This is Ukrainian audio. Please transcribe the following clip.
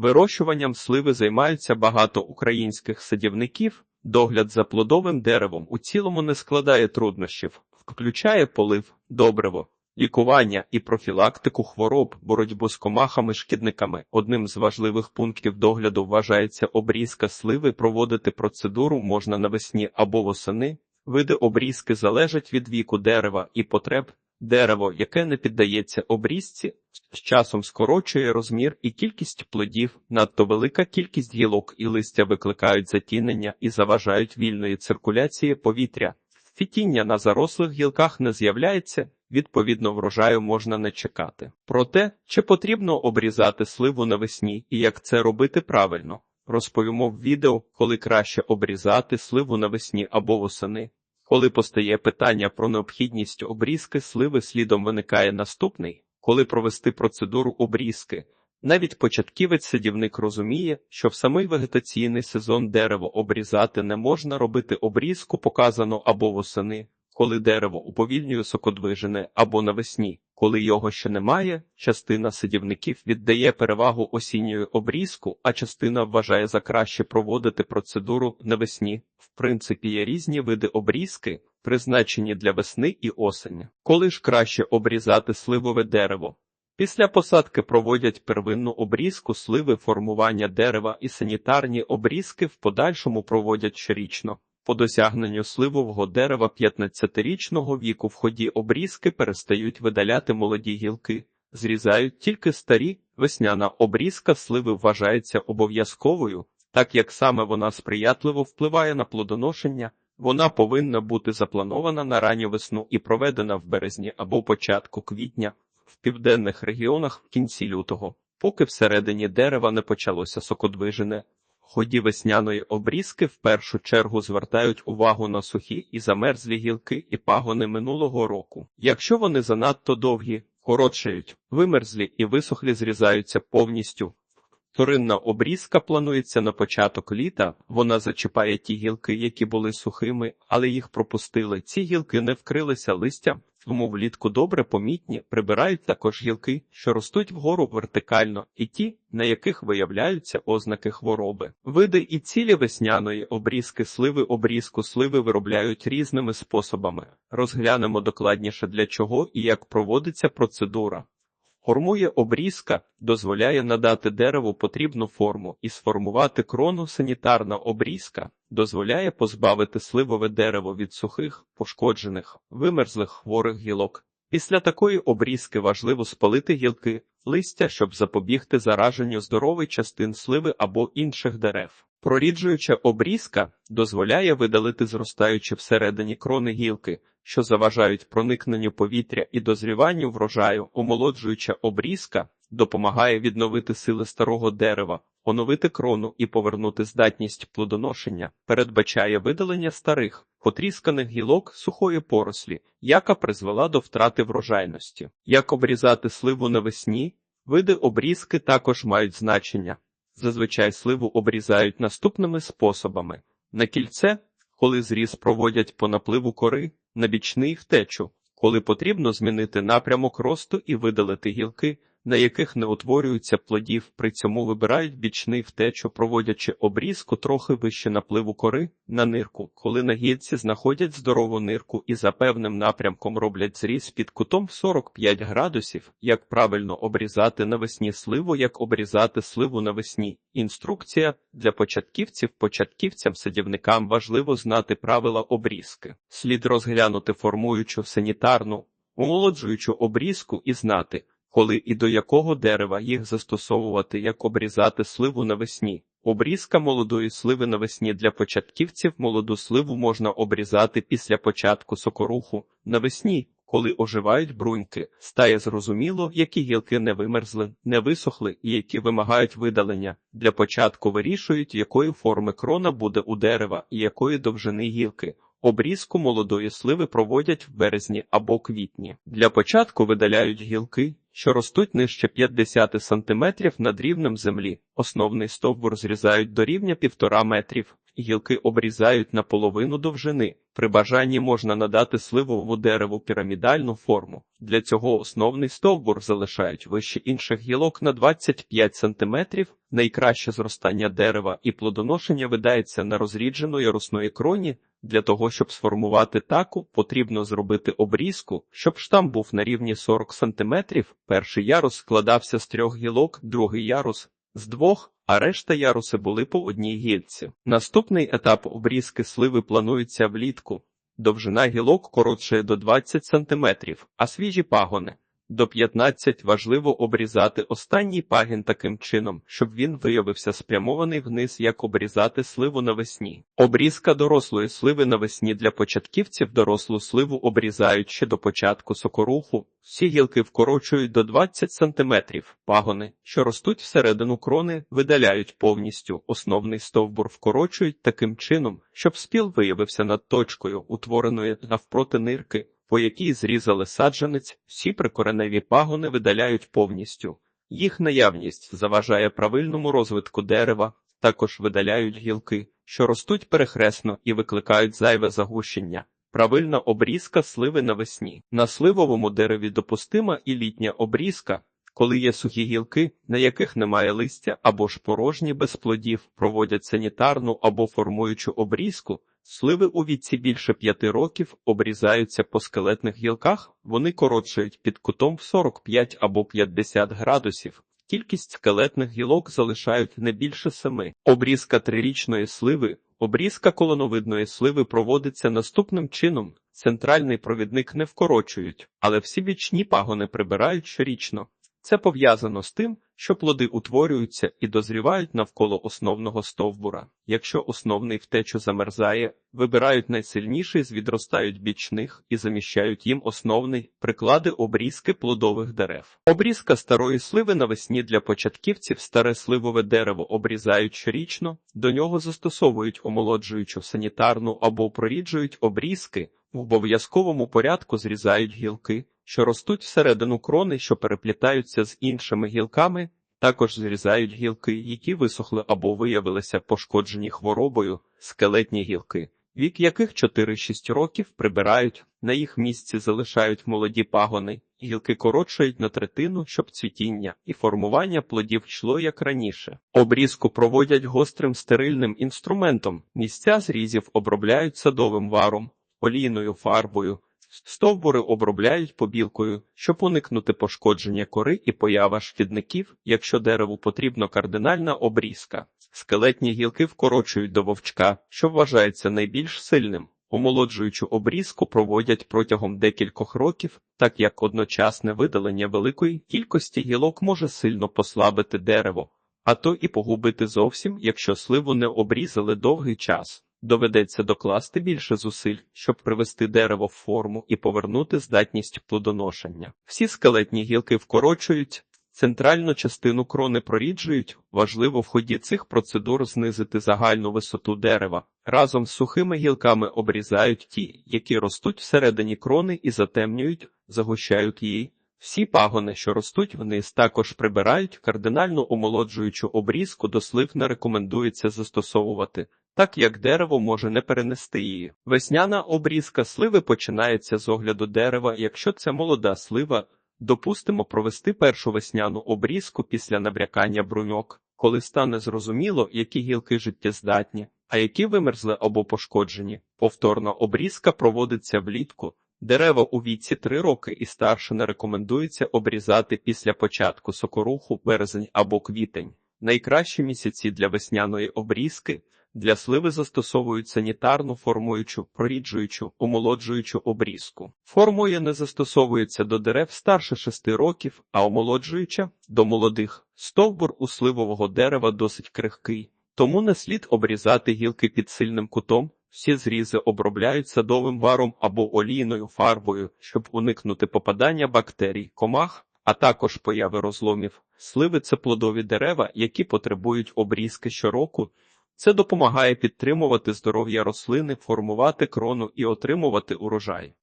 Вирощуванням сливи займаються багато українських садівників. Догляд за плодовим деревом у цілому не складає труднощів, включає полив, добриво, лікування і профілактику хвороб, боротьбу з комахами-шкідниками. Одним з важливих пунктів догляду вважається обрізка сливи. Проводити процедуру можна навесні або восени. Види обрізки залежать від віку дерева і потреб. Дерево, яке не піддається обрізці, з часом скорочує розмір і кількість плодів, надто велика кількість гілок і листя викликають затінення і заважають вільної циркуляції повітря. Фітіння на зарослих гілках не з'являється, відповідно, врожаю можна не чекати. Про те, чи потрібно обрізати сливу навесні і як це робити правильно, розповімо в відео, коли краще обрізати сливу навесні або восени. Коли постає питання про необхідність обрізки сливи, слідом виникає наступний, коли провести процедуру обрізки. Навіть початківець-садівник розуміє, що в самий вегетаційний сезон дерево обрізати не можна робити обрізку, показано або восени, коли дерево уповільнює сокодвижене, або навесні, коли його ще немає. Частина садівників віддає перевагу осінньої обрізку, а частина вважає за краще проводити процедуру навесні. В принципі, є різні види обрізки, призначені для весни і осені. Коли ж краще обрізати сливове дерево? Після посадки проводять первинну обрізку сливи формування дерева і санітарні обрізки в подальшому проводять щорічно. По досягненню сливового дерева 15-річного віку в ході обрізки перестають видаляти молоді гілки, зрізають тільки старі. Весняна обрізка сливи вважається обов'язковою, так як саме вона сприятливо впливає на плодоношення. Вона повинна бути запланована на ранню весну і проведена в березні або початку квітня в південних регіонах в кінці лютого, поки всередині дерева не почалося сокодвижене. Ході весняної обрізки в першу чергу звертають увагу на сухі і замерзлі гілки і пагони минулого року. Якщо вони занадто довгі, коротшають, вимерзлі і висохлі зрізаються повністю. Вторинна обрізка планується на початок літа, вона зачіпає ті гілки, які були сухими, але їх пропустили. Ці гілки не вкрилися листям, тому влітку добре помітні, прибирають також гілки, що ростуть вгору вертикально, і ті, на яких виявляються ознаки хвороби. Види і цілі весняної обрізки сливи обрізку сливи виробляють різними способами. Розглянемо докладніше для чого і як проводиться процедура. Формує обрізка, дозволяє надати дереву потрібну форму і сформувати крону санітарна обрізка, дозволяє позбавити сливове дерево від сухих, пошкоджених, вимерзлих хворих гілок. Після такої обрізки важливо спалити гілки, листя, щоб запобігти зараженню здорових частин сливи або інших дерев. Проріджуюча обрізка дозволяє видалити зростаючі всередині крони гілки, що заважають проникненню повітря і дозріванню врожаю, омолоджуюча обрізка допомагає відновити сили старого дерева, оновити крону і повернути здатність плодоношення, передбачає видалення старих, потрісканих гілок сухої порослі, яка призвела до втрати врожайності. Як обрізати сливу навесні? Види обрізки також мають значення. Зазвичай сливу обрізають наступними способами: на кільце, коли зріз проводять по напливу кори, на бічний втечу, коли потрібно змінити напрямок росту і видалити гілки, на яких не утворюються плодів, при цьому вибирають бічний втечу, проводячи обрізку трохи вище напливу кори на нирку, коли на гілці знаходять здорову нирку і за певним напрямком роблять зріз під кутом 45 градусів, як правильно обрізати навесні сливу, як обрізати сливу навесні. Інструкція для початківців, початківцям, садівникам важливо знати правила обрізки. Слід розглянути формуючу санітарну, омолоджуючу обрізку і знати коли і до якого дерева їх застосовувати, як обрізати сливу навесні. Обрізка молодої сливи навесні для початківців молоду сливу можна обрізати після початку сокоруху навесні, коли оживають бруньки. Стає зрозуміло, які гілки не вимерзли, не висохли і які вимагають видалення. Для початку вирішують, якої форми крона буде у дерева і якої довжини гілки. Обрізку молодої сливи проводять в березні або квітні. Для початку видаляють гілки, що ростуть нижче 50 см над рівнем землі. Основний стовбур зрізають до рівня 1,5 метрів. Гілки обрізають на половину довжини. При бажанні можна надати сливовому дереву пірамідальну форму. Для цього основний стовбур залишають вище інших гілок на 25 см. Найкраще зростання дерева і плодоношення видається на розрідженої ярусної кроні. Для того, щоб сформувати таку, потрібно зробити обрізку, щоб штам був на рівні 40 см. Перший ярус складався з трьох гілок, другий ярус з двох, а решта яруси були по одній гілці. Наступний етап обрізки сливи планується влітку. Довжина гілок коротшає до 20 см, а свіжі пагони до 15 важливо обрізати останній пагін таким чином, щоб він виявився спрямований вниз, як обрізати сливу навесні. Обрізка дорослої сливи навесні для початківців дорослу сливу обрізають ще до початку сокоруху. Всі гілки вкорочують до 20 см. Пагони, що ростуть всередину крони, видаляють повністю. Основний стовбур вкорочують таким чином, щоб спіл виявився над точкою, утвореною навпроти нирки по якій зрізали саджанець, всі прикореневі пагони видаляють повністю. Їх наявність заважає правильному розвитку дерева, також видаляють гілки, що ростуть перехресно і викликають зайве загущення. Правильна обрізка сливи навесні. На сливовому дереві допустима і літня обрізка, коли є сухі гілки, на яких немає листя або ж порожні без плодів, проводять санітарну або формуючу обрізку. Сливи у віці більше п'яти років обрізаються по скелетних гілках, вони коротшають під кутом в 45 або 50 градусів. Кількість скелетних гілок залишають не більше семи. Обрізка трирічної сливи. Обрізка колоновидної сливи проводиться наступним чином. Центральний провідник не вкорочують, але всі бічні пагони прибирають щорічно. Це пов'язано з тим, що плоди утворюються і дозрівають навколо основного стовбура. Якщо основний втечу замерзає, вибирають найсильніший з відростають бічних і заміщають їм основний приклади обрізки плодових дерев. Обрізка старої сливи навесні для початківців старе сливове дерево обрізають щорічно, до нього застосовують омолоджуючу санітарну або проріджують обрізки, в обов'язковому порядку зрізають гілки що ростуть всередину крони, що переплітаються з іншими гілками, також зрізають гілки, які висохли або виявилися пошкоджені хворобою, скелетні гілки, вік яких 4-6 років прибирають, на їх місці залишають молоді пагони, гілки коротшають на третину, щоб цвітіння і формування плодів йшло як раніше. Обрізку проводять гострим стерильним інструментом, місця зрізів обробляють садовим варом, олійною фарбою. Стовбури обробляють побілкою, щоб уникнути пошкодження кори і поява шкідників, якщо дереву потрібна кардинальна обрізка. Скелетні гілки вкорочують до вовчка, що вважається найбільш сильним. Омолоджуючу обрізку проводять протягом декількох років, так як одночасне видалення великої кількості гілок може сильно послабити дерево, а то і погубити зовсім, якщо сливу не обрізали довгий час. Доведеться докласти більше зусиль, щоб привести дерево в форму і повернути здатність плодоношення. Всі скелетні гілки вкорочують, центральну частину крони проріджують. Важливо в ході цих процедур знизити загальну висоту дерева. Разом з сухими гілками обрізають ті, які ростуть всередині крони і затемнюють, загущають її. Всі пагони, що ростуть вниз, також прибирають кардинально омолоджуючу обрізку до слив не рекомендується застосовувати так як дерево може не перенести її. Весняна обрізка сливи починається з огляду дерева, якщо це молода слива. Допустимо провести першу весняну обрізку після набрякання бруньок, коли стане зрозуміло, які гілки життєздатні, а які вимерзли або пошкоджені. Повторна обрізка проводиться влітку. Дерева у віці 3 роки і старше не рекомендується обрізати після початку сокоруху, березень або квітень. Найкращі місяці для весняної обрізки для сливи застосовують санітарну формуючу, проріджуючу, омолоджуючу обрізку. Формує не застосовується до дерев старше 6 років, а омолоджуюча до молодих. Стовбур у сливового дерева досить крихкий, тому не слід обрізати гілки під сильним кутом. Всі зрізи обробляють садовим варом або олійною фарбою, щоб уникнути попадання бактерій, комах, а також появи розломів. Сливи це плодові дерева, які потребують обрізки щороку. Це допомагає підтримувати здоров'я рослини, формувати крону і отримувати урожай.